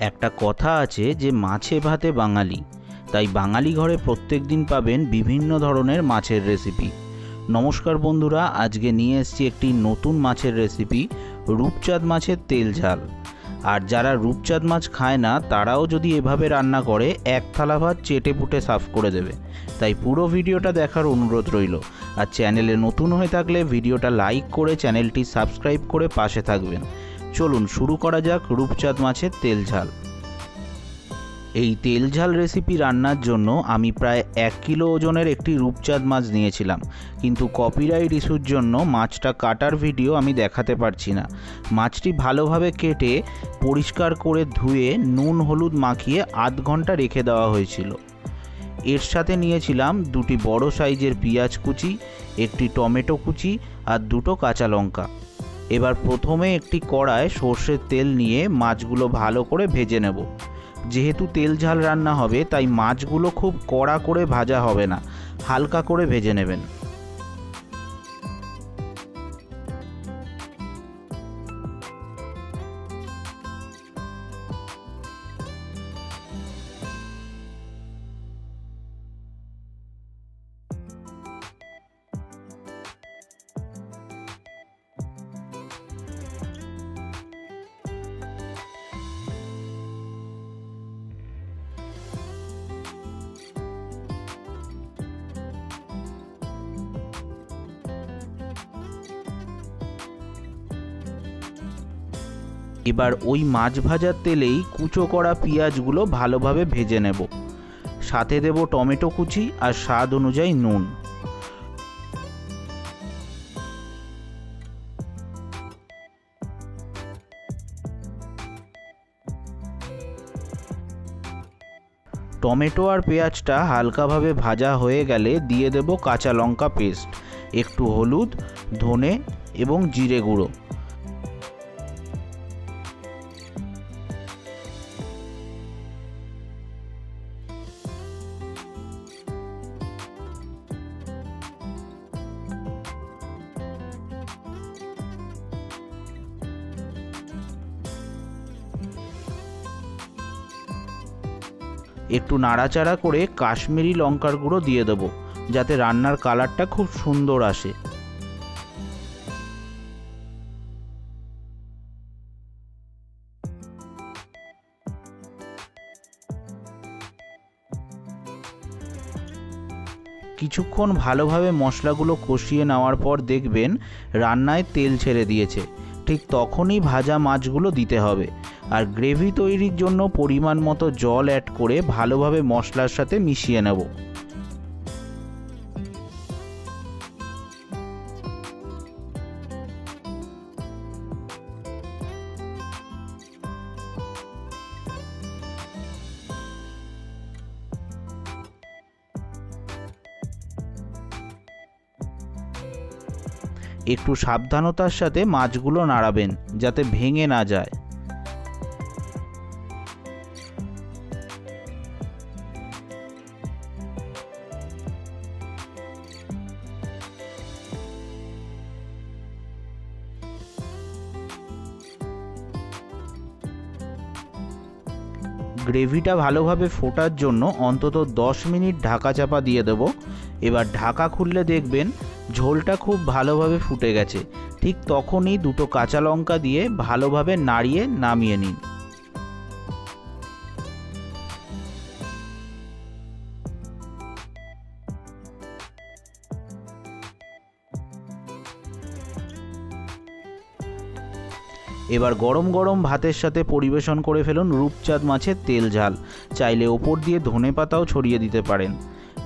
একটা কথা আছে যে মাছে ভাতে বাঙালি। তাই বাঙালি ঘরে প্রত্যেক দিন পাবেন বিভিন্ন ধরনের মাছের রেসিপি নমস্কার বন্ধুরা, আজকে নিয়ে এসেছি একটি নতুন মাছের রেসিপি রূপচাঁদ মাছের তেল ঝাল। আর যারা রূপচাঁদ মাছ খায় না, তারাও যদি এভাবে রান্না করে, এক থালা ভাত চেটে পুটে সাফ করে দেবে। তাই পুরো ভিডিওটা দেখার অনুরোধ রইল। আর চ্যানেলে নতুন হয়ে থাকলে ভিডিওটা লাইক করে চ্যানেলটি সাবস্ক্রাইব করে পাশে থাকবেন। চলুন শুরু করা যাক রূপচাঁদ মাছের তেল ঝাল। এই তেল ঝাল রেসিপি রান্নার জন্য আমি প্রায় এক কিলো ওজনের একটি রূপচাঁদ মাছ নিয়েছিলাম। কিন্তু কপিরাইট ইস্যুর জন্য মাছটা কাটার ভিডিও আমি দেখাতে পারছি না। মাছটি ভালোভাবে কেটে পরিষ্কার করে ধুয়ে নুন হলুদ মাখিয়ে আধ ঘণ্টা রেখে দেওয়া হয়েছিল। এর সাথে নিয়েছিলাম দুটি বড় সাইজের পেঁয়াজ কুচি, একটি টমেটো কুচি আর দুটো কাঁচা লঙ্কা। এবার প্রথমে একটি কড়ায় সর্ষের তেল নিয়ে মাছগুলো ভালো করে ভেজে নেব। যেহেতু তেল ঝাল রান্না হবে, তাই মাছগুলো খুব কড়া করে ভাজা হবে না। হালকা করে ভেজে নেবেন। এবার ওই মাছ ভাজার তেলেই কুচো করা পেঁয়াজগুলো ভালোভাবে ভেজে নেব। সাথে দেব টমেটো কুচি আর স্বাদ অনুযায়ী নুন। টমেটো আর পেঁয়াজটা হালকাভাবে ভাজা হয়ে গেলে দিয়ে দেব কাঁচা লঙ্কা পেস্ট, একটু হলুদ, ধনে এবং জিরে গুঁড়ো। একটু নাড়াচাড়া করে কাশ্মীরি লঙ্কার গুঁড়ো দিয়ে দেবো, যাতে রান্নার কালারটা খুব সুন্দর আসে। কিছুক্ষণ ভালোভাবে মশলাগুলো কষিয়ে নেওয়ার পর দেখবেন রান্নায় তেল ছেড়ে দিয়েছে। ঠিক তখনই ভাজা মাছগুলো দিতে হবে। আর গ্রেভি তৈরির জন্য পরিমাণ মতো জল অ্যাড করে ভালোভাবে মশলার সাথে মিশিয়ে নেব। একটু সাবধানতার সাথে মাছগুলো নাড়াবেন, যাতে ভেঙে না যায়। গ্রেভিটা ভালোভাবে ফোটার জন্য অন্তত 10 মিনিট ঢাকা চাপা দিয়ে দেবো। এবার ঢাকা খুললে দেখবেন ঝোলটা খুব ভালোভাবে ফুটে গেছে। ঠিক তখনই দুটো কাঁচা লঙ্কা দিয়ে ভালোভাবে নাড়িয়ে নামিয়ে নিন। এবার গরম গরম ভাতের সাথে পরিবেশন করে ফেলুন রূপচাঁদ মাছের তেল ঝাল। চাইলে ওপর দিয়ে ধনে পাতাও ছড়িয়ে দিতে পারেন।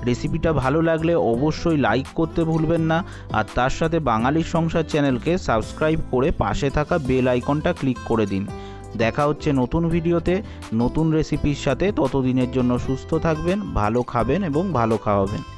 রেসিপিটা ভালো লাগলে অবশ্যই লাইক করতে ভুলবেন না। আর তার সাথে বাঙালি সংসার চ্যানেলকে সাবস্ক্রাইব করে পাশে থাকা বেল আইকনটা ক্লিক করে দিন। দেখা হচ্ছে নতুন ভিডিওতে। নতুন রেসিপির সাথে ততদিনের জন্য সুস্থ থাকবেন, ভালো খাবেন এবং ভালো খাওয়াবেন।